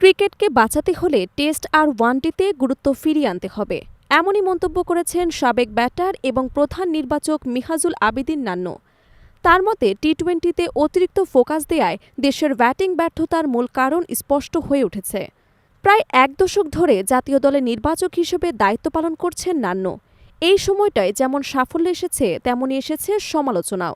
ক্রিকেটকে বাঁচাতে হলে টেস্ট আর ওয়ানডেতে গুরুত্ব ফিরিয়ে আনতে হবে। এমনই মন্তব্য করেছেন সাবেক ব্যাটার এবং প্রধান নির্বাচক মিহাজুল আবেদিন নান্নু। তার মতে টি টোয়েন্টিতে অতিরিক্ত ফোকাস দেয়ায় দেশের ব্যাটিং ব্যর্থতার মূল কারণ স্পষ্ট হয়ে উঠেছে। প্রায় এক দশক ধরে জাতীয় দলের নির্বাচক হিসেবে দায়িত্ব পালন করছেন নান্নু। এই সময়টায় যেমন সাফল্য এসেছে, তেমনই এসেছে সমালোচনাও।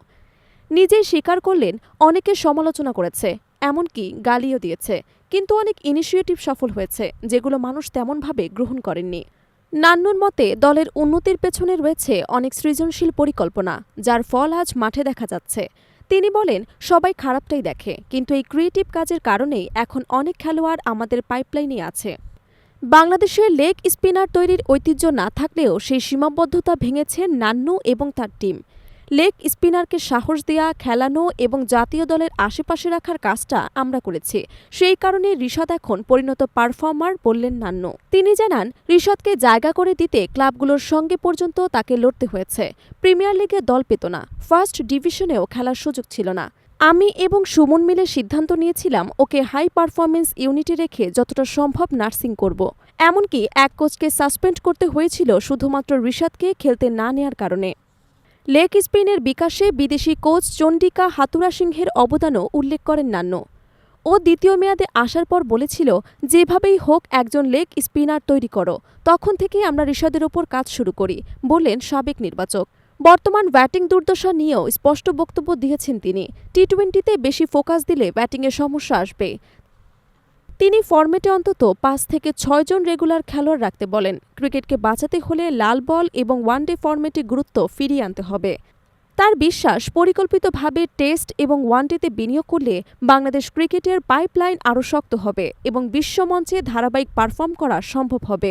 নিজেই স্বীকার করলেন, অনেকে সমালোচনা করেছে। এমনকি গালিও দিয়েছে। কিন্তু অনেক ইনিশিয়েটিভ সফল হয়েছে, যেগুলো মানুষ তেমনভাবে গ্রহণ করেননি। নান্নুর মতে, দলের উন্নতির পেছনে রয়েছে অনেক সৃজনশীল পরিকল্পনা, যার ফল আজ মাঠে দেখা যাচ্ছে। তিনি বলেন, সবাই খারাপটাই দেখে, কিন্তু এই ক্রিয়েটিভ কাজের কারণেই এখন অনেক খেলোয়াড় আমাদের পাইপলাইনে আছে। বাংলাদেশের লেগ স্পিনার তৈরির ঐতিহ্য না থাকলেও সেই সীমাবদ্ধতা ভেঙেছে নান্নু এবং তার টিম লেগ স্পিনারকে সাহস দেয়া, খেলানো এবং জাতীয় দলের আশেপাশে রাখার কাজটা আমরা করেছি। সেই কারণে ঋষাদ এখন পরিণত পারফর্মার বললেন নান্নু। তিনি জানান ঋষাদকে জায়গা করে দিতে ক্লাবগুলোর সঙ্গে পর্যন্ত তাকে লড়তে হয়েছে। প্রিমিয়ার লিগে দল পেত না, ফার্স্ট ডিভিশনেও খেলার সুযোগ ছিল না। আমি এবং সুমন মিলে সিদ্ধান্ত নিয়েছিলাম, ওকে হাই পারফরমেন্স ইউনিটে রেখে যতটা সম্ভব নার্সিং করব। এমনকি এক কোচকে সাসপেন্ড করতে হয়েছিল শুধুমাত্র ঋষাদকে খেলতে না নেয়ার কারণে। লেগ স্পিনের বিকাশে বিদেশি কোচ চণ্ডিকা হাতুরা সিংহের অবদানও উল্লেখ করেন নান্নু। ও দ্বিতীয় মেয়াদে আসার পর বলেছিল, যেভাবেই হোক, একজন লেগ স্পিনার তৈরি করো। তখন থেকেই আমরা ঋষাদের ওপর কাজ শুরু করি, বললেন সাবেক নির্বাচক। বর্তমান ব্যাটিং দুর্দশা নিয়েও স্পষ্ট বক্তব্য দিয়েছেন তিনি। টি টোয়েন্টিতে বেশি ফোকাস দিলে ব্যাটিংয়ে সমস্যা আসবে। তিনি ফরম্যাটে অন্তত পাঁচ থেকে ছয়জন রেগুলার খেলোয়াড় রাখতে বলেন। ক্রিকেটকে বাঁচাতে হলে লাল বল এবং ওয়ানডে ফরম্যাটে গুরুত্ব ফিরিয়ে আনতে হবে। তার বিশ্বাস, পরিকল্পিতভাবে টেস্ট এবং ওয়ানডেতে বিনিয়োগ করলে বাংলাদেশ ক্রিকেটের পাইপলাইন আরও শক্ত হবে এবং বিশ্বমঞ্চে ধারাবাহিক পারফর্ম করা সম্ভব হবে।